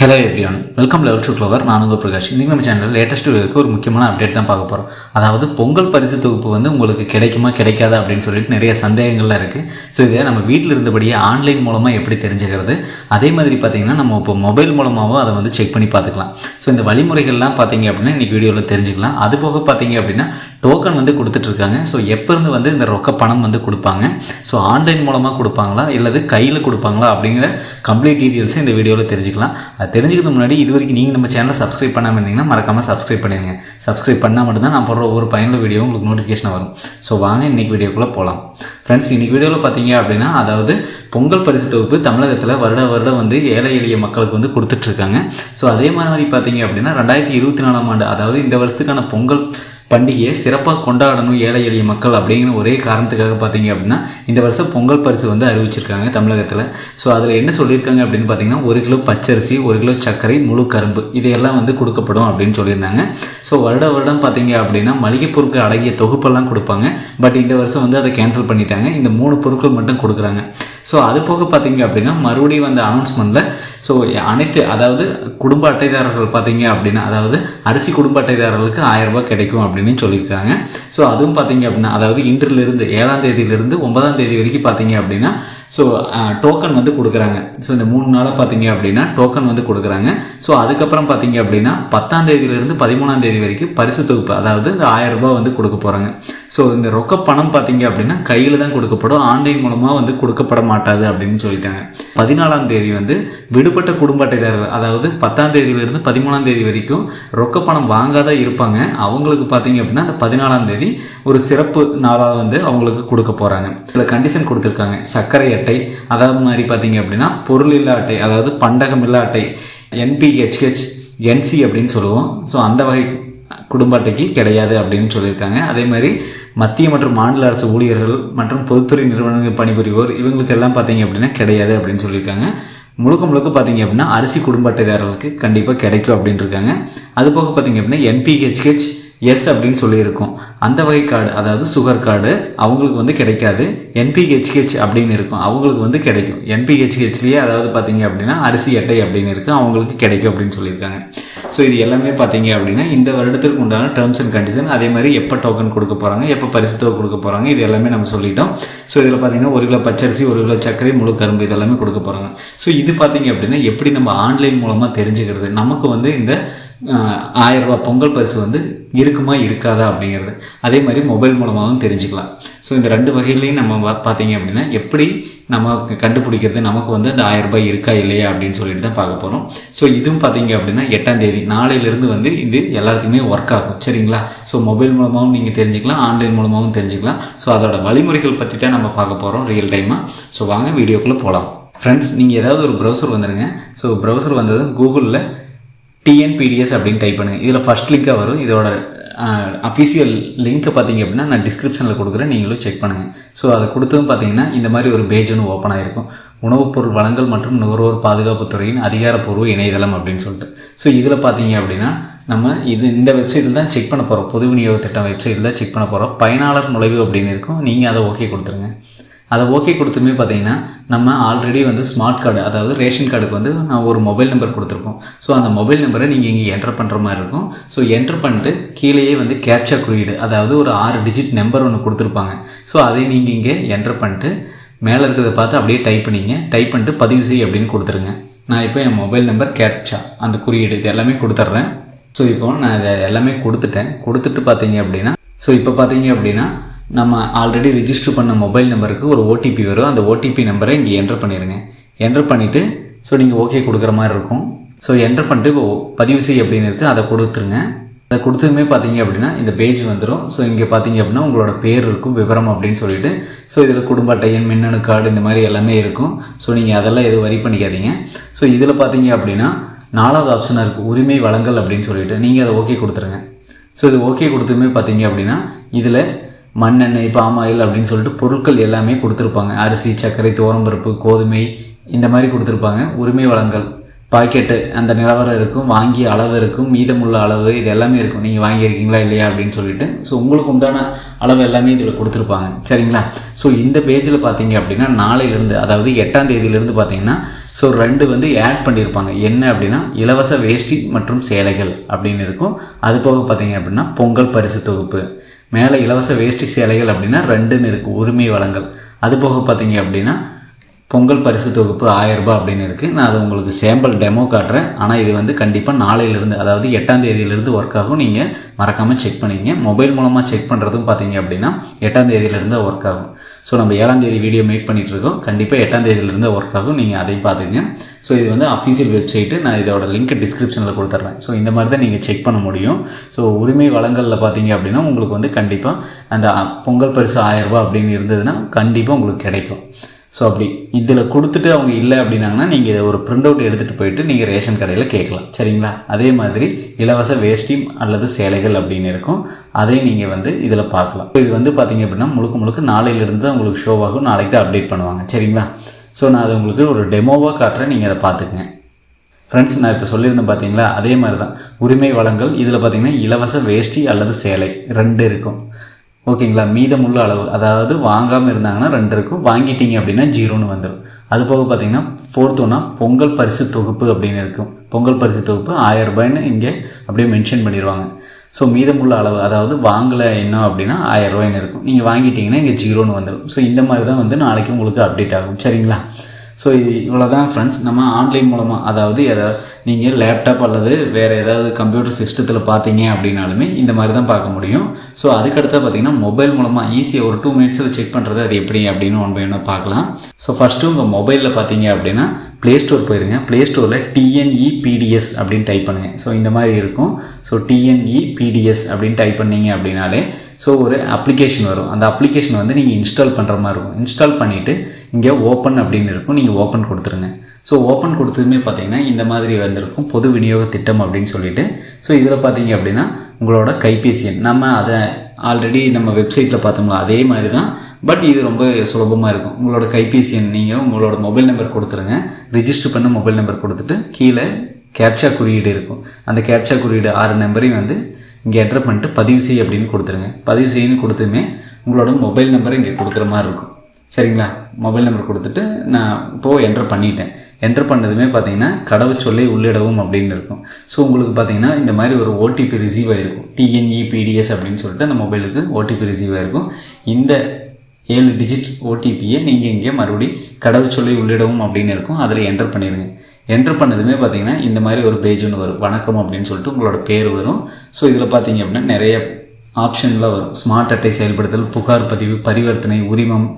Hello everyone welcome level two Clover நான் உங்கள் பிரகாஷ். இன்றைக்கி நம்ம சேனலில் லேட்டஸ்ட் வீடியோக்கு ஒரு முக்கியமான அப்டேட் தான் பார்க்க போகிறோம் அதாவது பொங்கல் பரிசு தொகுப்பு வந்து உங்களுக்கு கிடைக்குமா கிடைக்காதா அப்படின்னு சொல்லிட்டு நிறைய சந்தேகங்கள்லாம் இருக்குது ஸோ இதை நம்ம வீட்டில் இருந்தபடியே ஆன்லைன் மூலமாக எப்படி தெரிஞ்சுக்கிறது? அதே மாதிரி பார்த்திங்கன்னா நம்ம இப்போ மொபைல் மூலமாகவும் அதை வந்து செக் பண்ணி பார்த்துக்கலாம். ஸோ இந்த வழிமுறைகள்லாம் பார்த்தீங்க அப்படின்னா இன்றைக்கி வீடியோவில் தெரிஞ்சுக்கலாம். அது போக பார்த்தீங்க அப்படின்னா டோக்கன் வந்து கொடுத்துட்ருக்காங்க. ஸோ எப்போருந்து வந்து இந்த ரொக்க பணம் வந்து கொடுப்பாங்க? ஸோ ஆன்லைன் மூலமாக கொடுப்பாங்களா? இல்லது கையில் கொடுப்பாங்களா? அப்படிங்கிற கம்ப்ளீட் டீட்டெயில்ஸை இந்த வீடியோவில் தெரிஞ்சுக்கலாம். தெரிஞ்சுக்கிறது முன்னாடி இது வரைக்கும் நீங்கள் நம்ம சேனலை சப்ஸ்கிரைப் பண்ணாமல் இருந்தீங்கன்னா மறக்காமல் சப்ஸ்கிரைப் பண்ணிடுங்க சப்ஸ்கிரைப் பண்ணால் மட்டும்தான் நான் போடுற ஒவ்வொரு பயனுள்ள வீடியோ உங்களுக்கு நோட்டிஃபிகேஷன் வரும். ஸோ வாங்க இன்றைக்கி வீடியோக்குள்ளே போகலாம் ஃப்ரெண்ட்ஸ் இன்றைக்கி வீடியோவில் பார்த்தீங்க அப்படின்னா அதாவது பொங்கல் பரிசு தொகுப்பு தமிழகத்தில் வருட வருடம் வந்து ஏழை எளிய மக்களுக்கு வந்து கொடுத்துட்ருக்காங்க ஸோ அதே மாதிரி பார்த்தீங்க அப்படின்னா ரெண்டாயிரத்தி இருபத்தி நாலாம் ஆண்டு அதாவது இந்த வருஷத்துக்கான பொங்கல் பண்டிகையை சிறப்பாக கொண்டாடணும் ஏழை எளிய மக்கள் அப்படிங்கிற ஒரே காரணத்துக்காக பார்த்தீங்க அப்படின்னா இந்த வருஷம் பொங்கல் பரிசு வந்து அறிவிச்சிருக்காங்க தமிழகத்தில். ஸோ அதில் என்ன சொல்லியிருக்காங்க அப்படின்னு பார்த்தீங்கன்னா ஒரு கிலோ பச்சரிசி ஒரு கிலோ சர்க்கரை முழு கரும்பு இதையெல்லாம் வந்து கொடுக்கப்படும் அப்படின்னு சொல்லியிருந்தாங்க. ஸோ வருட வருடம் பார்த்தீங்க அப்படின்னா மளிகை பொருட்கள் அடங்கிய தொகுப்பெல்லாம் கொடுப்பாங்க. பட் இந்த வருஷம் வந்து அதை கேன்சல் பண்ணிட்டாங்க. இந்த மூணு பொருட்கள் மட்டும் கொடுக்குறாங்க. ஸோ அது போக பார்த்தீங்க அப்படின்னா மறுபடியும் வந்த அனௌன்ஸ்மெண்ட்டில் ஸோ அனைத்து அதாவது குடும்ப அட்டைதாரர்கள் பார்த்தீங்க அப்படின்னா அதாவது அரிசி குடும்ப அட்டைதாரர்களுக்கு ஆயிரம் ரூபாய் கிடைக்கும் அப்படின்னு சொல்லியிருக்காங்க. ஸோ அதுவும் பார்த்தீங்க அப்படின்னா அதாவது இன்றிலிருந்து ஏழாம் தேதியிலிருந்து ஒன்பதாம் தேதி வரைக்கும் பார்த்தீங்க அப்படின்னா ஸோ டோக்கன் வந்து கொடுக்குறாங்க. ஸோ இந்த மூணு நாளாக பார்த்தீங்க அப்படின்னா டோக்கன் வந்து கொடுக்குறாங்க. ஸோ அதுக்கப்புறம் பார்த்தீங்க அப்படின்னா பத்தாம் தேதியிலிருந்து பதிமூணாம் தேதி வரைக்கும் பரிசு தொகுப்பு அதாவது இந்த ஆயிரம் ரூபாய் வந்து கொடுக்க போகிறாங்க ஸோ இந்த ரொக்க பணம் பார்த்தீங்க அப்படின்னா கையில் தான் கொடுக்கப்படும். ஆன்லைன் மூலமாக வந்து கொடுக்கப்பட மாட்டாது அப்படின்னு சொல்லிட்டாங்க. பதினாலாம் தேதி வந்து விடுபட்ட குடும்ப அட்டைதாரர்கள் அதாவது பத்தாம் தேதியிலிருந்து பதிமூணாம் தேதி வரைக்கும் ரொக்க பணம் வாங்காத இருப்பாங்க. அவங்களுக்கு பார்த்தீங்க அப்படின்னா அந்த பதினாலாம் தேதி ஒரு சிறப்பு நாளாக வந்து அவங்களுக்கு கொடுக்க போகிறாங்க சில கண்டிஷன் கொடுத்துருக்காங்க. சர்க்கரை அட்டை அதாவது மாதிரி பார்த்தீங்க அப்படின்னா பொருள் இல்லா அட்டை அதாவது பண்டகம் இல்லா அட்டை என்பிஹெச்ஹெச் என்சி அப்படின்னு சொல்லுவோம். ஸோ அந்த வகை குடும்ப அட்டைக்கு கிடையாது அப்படின்னு சொல்லியிருக்காங்க. அதே மாதிரி மத்திய மற்றும் மாநில அரசு ஊழியர்கள் மற்றும் பொதுத்துறை நிறுவனங்கள் பணிபுரிவோர் இவங்களுக்கு எல்லாம் பார்த்தீங்க அப்படின்னா கிடையாது அப்படின்னு சொல்லியிருக்காங்க. முழுக்க முழுக்க பார்த்தீங்க அப்படின்னா அரிசி குடும்ப அட்டைதாரர்களுக்கு கண்டிப்பாக கிடைக்கும் அப்படின்னு இருக்காங்க. அது போக பார்த்தீங்க அப்படின்னா என்பிஹெச்ஹெச் எஸ் அப்படின்னு சொல்லியிருக்கோம். அந்த வகை கார்டு அதாவது சுகர் கார்டு அவங்களுக்கு வந்து கிடைக்காது. என்பிஹெச்ஹெச் அப்படின்னு இருக்கும். அவங்களுக்கு வந்து கிடைக்கும். என்பிஹெச்ஹெச்லேயே அதாவது பார்த்தீங்க அப்படின்னா அரிசி அட்டை அப்படின்னு இருக்கும். அவங்களுக்கு கிடைக்கும் அப்படின்னு சொல்லியிருக்காங்க. ஸோ இது எல்லாமே பார்த்தீங்க அப்படின்னா இந்த வருடத்திற்கு உண்டான டேர்ம்ஸ் அண்ட் கண்டிஷன் அதே மாதிரி எப்போ டோக்கன் கொடுக்க போகிறாங்க எப்போ பரிசு கொடுக்க போகிறாங்க இது எல்லாமே நம்ம சொல்லிட்டோம். ஸோ இதில் பார்த்தீங்கன்னா ஒரு கிலோ பச்சரிசி ஒரு கிலோ சர்க்கரை முழு கரும்பு இதெல்லாமே கொடுக்க போகிறாங்க ஸோ இது பார்த்தீங்க அப்படின்னா எப்படி நம்ம ஆன்லைன் மூலமாக தெரிஞ்சுக்கிறது? நமக்கு வந்து இந்த ஆயிரம் பொங்கல் பரிசு வந்து இருக்குமா இருக்காதா அப்படிங்கிறது. அதே மாதிரி மொபைல் மூலமாகவும் தெரிஞ்சுக்கலாம். ஸோ இந்த ரெண்டு வகையிலையும் நம்ம பார்த்தீங்க அப்படின்னா எப்படி நம்ம கண்டுபிடிக்கிறது நமக்கு வந்து அந்த ஆயிரம் ரூபாய் இருக்கா இல்லையா அப்படின்னு சொல்லிட்டு தான் பார்க்க போகிறோம் ஸோ இதுவும் பார்த்தீங்க அப்படின்னா எட்டாம் தேதி நாளையிலேருந்து வந்து இது எல்லாத்துக்குமே ஒர்க் ஆகும். சரிங்களா? ஸோ மொபைல் மூலமாகவும் நீங்கள் தெரிஞ்சுக்கலாம் ஆன்லைன் மூலமாகவும் தெரிஞ்சுக்கலாம். ஸோ அதோட வழிமுறைகள் பற்றி தான் நம்ம பார்க்க போகிறோம் ரியல் டைமாக ஸோ வாங்க வீடியோக்குள்ளே போகலாம் ஃப்ரெண்ட்ஸ் நீங்கள் ஏதாவது ஒரு ப்ரௌசர் வந்துடுங்க ஸோ ப்ரௌசர் வந்ததும் கூகுளில் டிஎன்பிடிஎஸ் அப்படின்னு டைப் பண்ணுங்கள் இதில் ஃபஸ்ட் லிங்காக வரும். இதோட அஃபீஷியல் லிங்க்கை பார்த்தீங்க அப்படின்னா நான் டிஸ்கிரிப்ஷனில் கொடுக்குறேன். நீங்களும் செக் பண்ணுங்கள் ஸோ அதை கொடுத்ததும் பார்த்தீங்கன்னா இந்த மாதிரி ஒரு பேஜ் ஒன்று ஓப்பன் ஆகிருக்கும் உணவுப் பொருள் வளங்கள் மற்றும் நுகர்வோர் பாதுகாப்புத்துறையின் அதிகாரப்பூர்வ இணையதளம் அப்படின்னு சொல்லிட்டு. ஸோ இதில் பார்த்தீங்க அப்படின்னா நம்ம இது இந்த வெப்சைட்டில் தான் செக் பண்ண போகிறோம் பொது விநியோக திட்டம் வெப்சைட்டில் தான் செக் பண்ண போகிறோம் பயனாளர் நுழைவு அப்படின்னு இருக்கும். நீங்கள் அதை ஓகே கொடுத்துருங்க. அதை ஓகே கொடுத்துமே பார்த்தீங்கன்னா நம்ம ஆல்ரெடி வந்து ஸ்மார்ட் கார்டு அதாவது ரேஷன் கார்டுக்கு வந்து நான் ஒரு மொபைல் நம்பர் கொடுத்துருக்கோம். ஸோ அந்த மொபைல் நம்பரை நீங்கள் இங்கே என்டர் பண்ணுற மாதிரி இருக்கும். ஸோ என்டர் பண்ணிட்டு கீழேயே வந்து கேப்சர் குறியீடு அதாவது ஒரு ஆறு டிஜிட் நம்பர் ஒன்று கொடுத்துருப்பாங்க. ஸோ அதை நீங்கள் இங்கே என்டர் பண்ணிட்டு மேலே இருக்கிறத பார்த்து அப்படியே டைப் பண்ணிங்க. டைப் பண்ணிட்டு பதிவு செய் அப்படின்னு கொடுத்துருங்க. நான் இப்போ என் மொபைல் நம்பர் கேப்சா அந்த குறியீடு இது எல்லாமே கொடுத்துட்றேன் ஸோ இப்போ நான் இதை எல்லாமே கொடுத்துட்டேன். கொடுத்துட்டு பார்த்தீங்க அப்படின்னா ஸோ இப்போ பார்த்தீங்க அப்படின்னா நம்ம ஆல்ரெடி ரிஜிஸ்டர் பண்ண மொபைல் நம்பருக்கு ஒரு ஓடிபி வரும். அந்த ஓடிபி நம்பரை இங்கே என்டர் பண்ணிடுங்க என்டர் பண்ணிவிட்டு ஸோ நீங்கள் ஓகே கொடுக்குற மாதிரி இருக்கும். ஸோ என்டர் பண்ணிட்டு இப்போ பதிவு செய் அப்படின்னு இருக்குது அதை கொடுத்துருங்க. அதை கொடுத்ததுமே பார்த்தீங்க அப்படின்னா இந்த பேஜ் வந்துடும் ஸோ இங்கே பார்த்தீங்க அப்படின்னா உங்களோட பேர் இருக்கும் விவரம் அப்படின்னு சொல்லிட்டு. ஸோ இதில் குடும்ப அட்டை மின்னணு கார்டு இந்த மாதிரி எல்லாமே இருக்கும். ஸோ நீங்கள் அதெல்லாம் எதுவும் வரி பண்ணிக்காதீங்க. ஸோ இதில் பார்த்தீங்க அப்படின்னா நாலாவது ஆப்ஷனாக இருக்குது உரிமை வழங்கல் அப்படின்னு சொல்லிட்டு. நீங்கள் அதை ஓகே கொடுத்துருங்க. ஸோ இது ஓகே கொடுத்ததுமே பார்த்தீங்க அப்படின்னா இதில் மண்ணெண்ணெய் பாம் ஆயில் அப்படின்னு சொல்லிட்டு பொருட்கள் எல்லாமே கொடுத்துருப்பாங்க. அரிசி சர்க்கரை துவரம்பருப்பு கோதுமை இந்த மாதிரி கொடுத்துருப்பாங்க. உரிமை வளங்கள் பாக்கெட்டு அந்த நிலவரம் இருக்கும் வாங்கிய அளவு இருக்கும் மீதமுள்ள அளவு இது எல்லாமே இருக்கும். நீங்கள் வாங்கியிருக்கீங்களா இல்லையா அப்படின்னு சொல்லிட்டு. ஸோ உங்களுக்கு உண்டான அளவு எல்லாமே இதில் கொடுத்துருப்பாங்க. சரிங்களா? ஸோ இந்த பேஜில் பார்த்தீங்க அப்படின்னா நாளையிலேருந்து அதாவது எட்டாம் தேதியிலேருந்து பார்த்தீங்கன்னா ஸோ ரெண்டு வந்து ஆட் பண்ணியிருப்பாங்க என்ன அப்படின்னா இலவச வேஷ்டி மற்றும் சேலைகள் அப்படின்னு இருக்கும். அது போக பார்த்தீங்க அப்படின்னா பொங்கல் பரிசு தொகுப்பு. மேலே இலவச வேஷ்டி சேலைகள் அப்படின்னா ரெண்டுன்னு இருக்குது உரிமை வளங்கள். அது போக பார்த்தீங்க அப்படின்னா பொங்கல் பரிசு தொகுப்பு ஆயிரம் ரூபாய் அப்படின்னு இருக்குது நான் அது உங்களுக்கு சேம்பிள் டெமோ காட்டுறேன். ஆனால் இது வந்து கண்டிப்பாக நாளையிலேருந்து அதாவது எட்டாம் தேதியிலேருந்து ஒர்க் ஆகும். நீங்கள் மறக்காமல் செக் பண்ணிங்க. மொபைல் மூலமாக செக் பண்ணுறதும் பார்த்தீங்க அப்படின்னா எட்டாம் தேதியிலேருந்து ஒர்க் ஆகும். ஸோ நம்ம ஏழாம் தேதி வீடியோ மேக் பண்ணிகிட்டு இருக்கோம். கண்டிப்பாக எட்டாம் தேதியிலேருந்து ஒர்க் ஆகும். நீங்கள் அதையும் பார்த்துங்க ஸோ இது வந்து அஃபீஷியல் வெப்சைட்டு நான் இதோட லிங்க் டிஸ்கிரிப்ஷனில் கொடுத்துட்றேன் ஸோ இந்த மாதிரி தான் நீங்கள் செக் பண்ண முடியும். ஸோ உரிமை வளங்களில் பார்த்தீங்க அப்படின்னா உங்களுக்கு வந்து கண்டிப்பாக அந்த பொங்கல் பரிசு ஆயிரம் ரூபாய் அப்படின்னு இருந்ததுன்னா கண்டிப்பாக உங்களுக்கு கிடைக்கும். ஸோ அப்படி இதில் கொடுத்துட்டு அவங்க இல்லை அப்படின்னாங்கன்னா நீங்கள் இதை ஒரு பிரிண்ட் அவுட் எடுத்துகிட்டு போயிட்டு நீங்கள் ரேஷன் கடையில் கேட்கலாம். சரிங்களா? அதே மாதிரி இலவச வேஷ்டி அல்லது சேலைகள் அப்படின்னு இருக்கும். அதையும் நீங்கள் வந்து இதில் பார்க்கலாம். இது வந்து பார்த்திங்க அப்படின்னா முழுக்க முழுக்க நாளையிலிருந்து தான் உங்களுக்கு ஷோவாகும் நாளைக்கு தான் அப்டேட் பண்ணுவாங்க. சரிங்களா? ஸோ நான் அதை உங்களுக்கு ஒரு டெமோவாக காட்டுறேன். நீங்கள் அதை பார்த்துக்குங்க. ஃப்ரெண்ட்ஸ் நான் இப்போ சொல்லியிருந்தேன் பார்த்தீங்களா அதே மாதிரி தான் உரிமை வளங்கள் இதில் பார்த்தீங்கன்னா இலவச வேஷ்டி அல்லது சேலை ரெண்டு இருக்கும். ஓகேங்களா? மீதமுள்ள அளவு. அதாவது வாங்காமல் இருந்தாங்கன்னா ரெண்டு இருக்கும் வாங்கிட்டீங்க அப்படின்னா ஜீரோன்னு வந்துடும் அது போக பார்த்தீங்கன்னா ஃபோர்த் ஒன்றா பொங்கல் பரிசு தொகுப்பு அப்படின்னு இருக்கும். பொங்கல் பரிசு தொகுப்பு ஆயிரம் ரூபாய்ன்னு இங்கே அப்படியே மென்ஷன் பண்ணிடுவாங்க ஸோ மீதமுள்ள அளவு அதாவது வாங்கலை என்ன அப்படின்னா ஆயிரம் ரூபாய்ன்னு இருக்கும். நீங்கள் வாங்கிட்டீங்கன்னா இங்கே ஜீரோன்னு வந்துடும் ஸோ இந்த மாதிரி தான் வந்து நாளைக்கு உங்களுக்கு அப்டேட் ஆகும். சரிங்களா? ஸோ இது இவ்வளோ தான் ஃப்ரெண்ட்ஸ் நம்ம ஆன்லைன் மூலமாக அதாவது எதாவது நீங்கள் லேப்டாப் அல்லது வேறு ஏதாவது கம்ப்யூட்டர் சிஸ்டத்தில் பார்த்தீங்க அப்படின்னாலுமே இந்த மாதிரி தான் பார்க்க முடியும். ஸோ அதுக்கடுத்து பார்த்தீங்கன்னா மொபைல் மூலமாக ஈஸியாக ஒரு டூ மினிட்ஸில் செக் பண்ணுறது அது எப்படி அப்படின்னு ஒன் பை ஒன்று பார்க்கலாம். ஸோ ஃபஸ்ட்டு உங்கள் மொபைலில் பார்த்தீங்க அப்படின்னா ப்ளே ஸ்டோர் போயிருங்க. ப்ளே ஸ்டோரில் டிஎன்இ பிடிஎஸ் அப்படின்னு டைப் பண்ணுங்கள் ஸோ இந்த மாதிரி இருக்கும். ஸோ டிஎன்இ பிடிஎஸ் அப்படின்னு டைப் பண்ணீங்க அப்படின்னாலே ஸோ ஒரு அப்ளிகேஷன் வரும். அந்த அப்ளிகேஷன் வந்து நீங்கள் இன்ஸ்டால் பண்ணுற மாதிரி இருக்கும். இன்ஸ்டால் பண்ணிவிட்டு இங்கே ஓப்பன் அப்படின்னு இருக்கும். நீங்கள் ஓப்பன் கொடுத்துருங்க. ஸோ ஓப்பன் கொடுத்ததுமே பார்த்தீங்கன்னா இந்த மாதிரி வந்திருக்கும். பொது விநியோக திட்டம் அப்படின்னு சொல்லிட்டு. ஸோ இதில் பார்த்தீங்க அப்படின்னா உங்களோட கைபேசி எண். நம்ம அதை ஆல்ரெடி நம்ம வெப்சைட்டில் பார்த்தோம்ல அதே மாதிரி தான். பட் இது ரொம்ப சுலபமாக இருக்கும். உங்களோட கைபேசி எண் நீங்கள் உங்களோட மொபைல் நம்பர் கொடுத்துருங்க. ரிஜிஸ்டர் பண்ண மொபைல் நம்பர் கொடுத்துட்டு கீழே கேப்சா குறியீடு இருக்கும். அந்த கேப்சா குறியீடு ஆறு நம்பரையும் வந்து இங்கே என்டர் பண்ணிட்டு பதிவு செய் அப்படின்னு கொடுத்துருங்க. பதிவு செய்யன்னு கொடுத்துமே உங்களோட மொபைல் நம்பரை இங்கே கொடுக்குற மாதிரி இருக்கும். சரிங்களா? மொபைல் நம்பர் கொடுத்துட்டு நான் இப்போது என்டர் பண்ணிட்டேன். என்டர் பண்ணதுமே பார்த்தீங்கன்னா கடவுச்சொல்லை உள்ளிடவும் அப்படின்னு இருக்கும். ஸோ உங்களுக்கு பார்த்தீங்கன்னா இந்த மாதிரி ஒரு ஓடிபி ரிசீவ் ஆகிருக்கும் டிஎன்இ பிடிஎஸ் அப்படின்னு சொல்லிட்டு அந்த மொபைலுக்கு ஓடிபி ரிசீவ் ஆகிருக்கும் இந்த ஏழு டிஜிட் ஓடிபியை நீங்கள் இங்கே மறுபடியும் கடவுச்சொல்லை உள்ளிடவும் அப்படின்னு இருக்கும். அதில் என்டர் பண்ணிடுங்க என்ட்ரு பண்ணதுமே பார்த்தீங்கன்னா இந்த மாதிரி ஒரு பேஜ் ஒன்று வரும். வணக்கம் அப்படின்னு சொல்லிட்டு உங்களோட பேர் வரும். ஸோ இதில் பார்த்தீங்க அப்படின்னா நிறைய ஆப்ஷன்லாம் வரும். ஸ்மார்ட் அட்டை செயல்படுத்தல் புகார் பதிவு பரிவர்த்தனை உரிமம்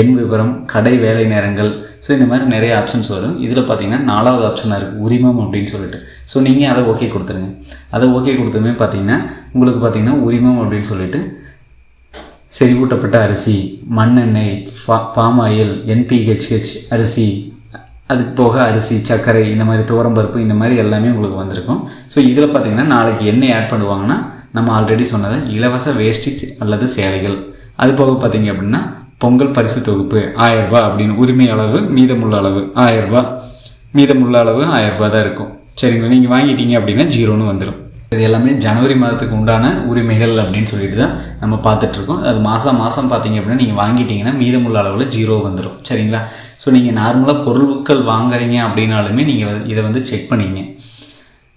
எண் விவரம் கடை வேலை நேரங்கள். ஸோ இந்த மாதிரி நிறைய ஆப்ஷன்ஸ் வரும். இதில் பார்த்தீங்கன்னா நாலாவது ஆப்ஷனாக இருக்குது உரிமம் அப்படின்னு சொல்லிட்டு. ஸோ நீங்கள் அதை ஓகே கொடுத்துருங்க. அதை ஓகே கொடுத்ததுமே பார்த்தீங்கன்னா உங்களுக்கு பார்த்தீங்கன்னா உரிமம் அப்படின்னு சொல்லிட்டு செறிவூட்டப்பட்ட அரிசி மண்ணெண்ணெய் பா பாம் ஆயில் என்பிஹெச்ஹெச் அரிசி அதுக்கு போக அரிசி சர்க்கரை இந்த மாதிரி துவரம்பருப்பு இந்த மாதிரி எல்லாமே உங்களுக்கு வந்திருக்கும். ஸோ இதில் பார்த்தீங்கன்னா நாளைக்கு என்ன ஆட் பண்ணுவாங்கன்னா நம்ம ஆல்ரெடி சொன்னது இலவச வேஷ்டி சே- அல்லது சேலைகள். அது போக பார்த்தீங்க அப்படின்னா பொங்கல் பரிசு தொகுப்பு ஆயரூபா அப்படின்னு உரிமை அளவு மீதமுள்ள அளவு ஆயரூபா மீதமுள்ள அளவு ஆயரூபா தான் இருக்கும். சரிங்களா? நீங்கள் வாங்கிட்டீங்க அப்படின்னா ஜீரோன்னு வந்துடும் இது எல்லாமே ஜனவரி மாதத்துக்கு உண்டான உரிமைகள் அப்படின்னு சொல்லிட்டு தான் நம்ம பார்த்துட்ருக்கோம். அது மாதம் மாதம் பார்த்தீங்க அப்படின்னா நீங்கள் வாங்கிட்டீங்கன்னா மீதமுள்ள அளவில் ஜீரோ வந்துடும் சரிங்களா? ஸோ நீங்கள் நார்மலாக பொருட்கள் வாங்குறீங்க அப்படின்னாலுமே நீங்கள் இதை வந்து செக் பண்ணிங்க.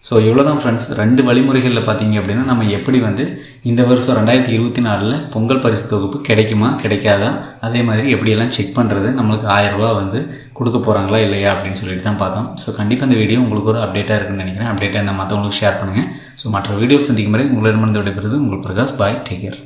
ஸோ இவ்வளோ தான் ஃப்ரெண்ட்ஸ் ரெண்டு வழிமுறைகளில் பார்த்தீங்க அப்படின்னா நம்ம எப்படி வந்து இந்த வருஷம் ரெண்டாயிரத்தி இருபத்தி நாலில் பொங்கல் பரிசு தொகுப்பு கிடைக்குமா கிடைக்காதா? அதே மாதிரி எப்படியெல்லாம் செக் பண்ணுறது நம்மளுக்கு ஆயிரம் வந்து கொடுக்க போகிறாங்களா இல்லையா? அப்படின்னு சொல்லிட்டு தான் பார்த்தோம். ஸோ கண்டிப்பாக இந்த வீடியோ உங்களுக்கு ஒரு அப்டேட்டாக இருக்குன்னு நினைக்கிறேன். அப்டேட்டாக இருந்தால் மற்றவங்களுக்கு ஷேர் பண்ணுங்கள் ஸோ மற்ற வீடியோ சந்திக்கும் வரை உங்களிடமிருந்து விடைபெறுது உங்கள் பிரகாஷ். Bye take care